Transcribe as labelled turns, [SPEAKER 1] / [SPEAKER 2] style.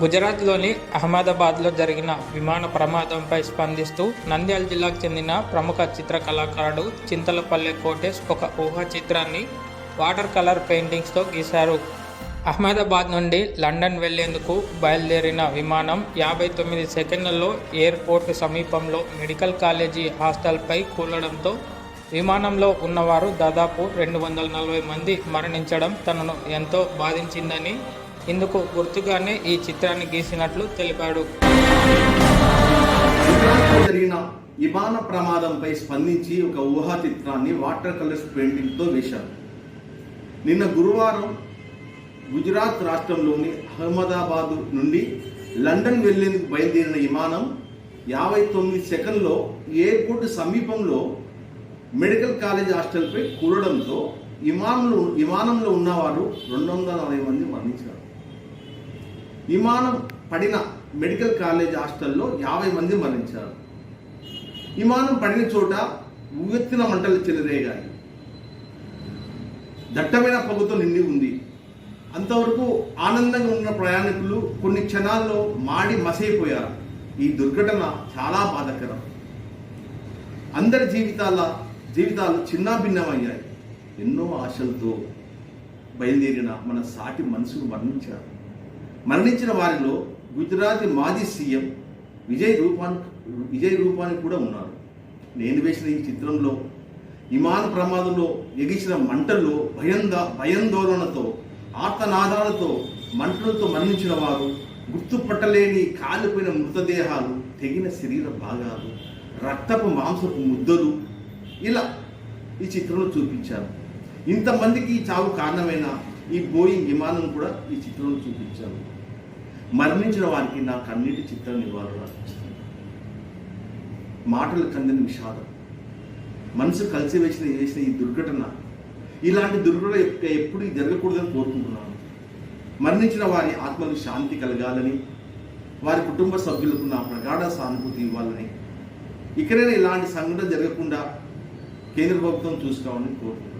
[SPEAKER 1] గుజరాత్లోని అహ్మదాబాద్లో జరిగిన విమాన ప్రమాదంపై స్పందిస్తూ నంద్యాల జిల్లాకు చెందిన ప్రముఖ చిత్ర కళాకారుడు చింతలపల్లె కోటేష్ ఒక ఊహా చిత్రాన్ని వాటర్ కలర్ పెయింటింగ్స్తో గీశారు. అహ్మదాబాద్ నుండి లండన్ వెళ్ళేందుకు బయలుదేరిన విమానం యాభై తొమ్మిది సెకండ్లలో ఎయిర్పోర్ట్ సమీపంలో మెడికల్ కాలేజీ హాస్టల్పై కూలడంతో విమానంలో ఉన్నవారు దాదాపు రెండు వందల నలభై మంది మరణించడం తనను ఎంతో బాధించిందని ఇందుకు గుర్తుగానే ఈ చిత్రాన్ని గీసినట్లు తెలిపాడు.
[SPEAKER 2] జరిగిన విమాన ప్రమాదంపై స్పందించి ఒక ఊహా చిత్రాన్ని వాటర్ కలర్స్ పెయింటింగ్తో వేశారు. నిన్న గురువారం గుజరాత్ రాష్ట్రంలోని అహ్మదాబాద్ నుండి లండన్ వెళ్ళేందుకు బయలుదేరిన విమానం యాభై తొమ్మిది సెకండ్లో ఎయిర్పోర్ట్ సమీపంలో మెడికల్ కాలేజ్ హాస్టల్పై కూలడంతో విమానంలో విమానంలో ఉన్నవారు రెండు వందల నలభై మంది మరణించారు. విమానం పడిన మెడికల్ కాలేజ్ హాస్టల్లో యాభై మంది మరణించారు. విమానం పడిన చోట ఉవ్వెత్తిన మంటలు చెలరేగాయి. దట్టమైన పొగతో నిండి ఉంది. అంతవరకు ఆనందంగా ఉన్న ప్రయాణికులు కొన్ని క్షణాల్లో మాడి మసైపోయారు. ఈ దుర్ఘటన చాలా బాధాకరం. అందరి జీవితాల జీవితాలు చిన్నాభిన్నమయ్యాయి. ఎన్నో ఆశలతో బయలుదేరిన మన సాటి మనసును మరణించారు. మరణించిన వారిలో గుజరాత్ మాజీ సీఎం విజయ్ రూపాన్ విజయ్ రూపాని కూడా ఉన్నారు. నేను వేసిన ఈ చిత్రంలో విమాన ప్రమాదంలో ఎగిసిన మంటల్లో భయంద భయాందోళనతో ఆర్తనాదాలతో మంటలతో మరణించిన వారు గుర్తుపట్టలేని కాలిపోయిన మృతదేహాలు తెగిన శరీర భాగాలు రక్తపు మాంసపు ముద్దలు ఇలా ఈ చిత్రంలో చూపించారు. ఇంతమందికి చావు కారణమైన ఈ బోయింగ్ విమానం కూడా ఈ చిత్రంలో చూపించారు. మరణించిన వారికి నా కన్నీటి చిత్రం నివారణ అర్పిస్తుంది మాటలు కందిన విషాదం. మనసు కలిసి వేసిన చేసిన ఈ దుర్ఘటన ఇలాంటి దుర్ఘటన ఎప్పుడు జరగకూడదని కోరుకుంటున్నాను. మరణించిన వారి ఆత్మకు శాంతి కలగాలని వారి కుటుంబ సభ్యులకు నా ప్రగాఢ సానుభూతి ఇవ్వాలని ఇక్కడైనా ఇలాంటి సంఘటన జరగకుండా కేంద్ర ప్రభుత్వం చూసుకోవాలని కోరుకుంటున్నాను.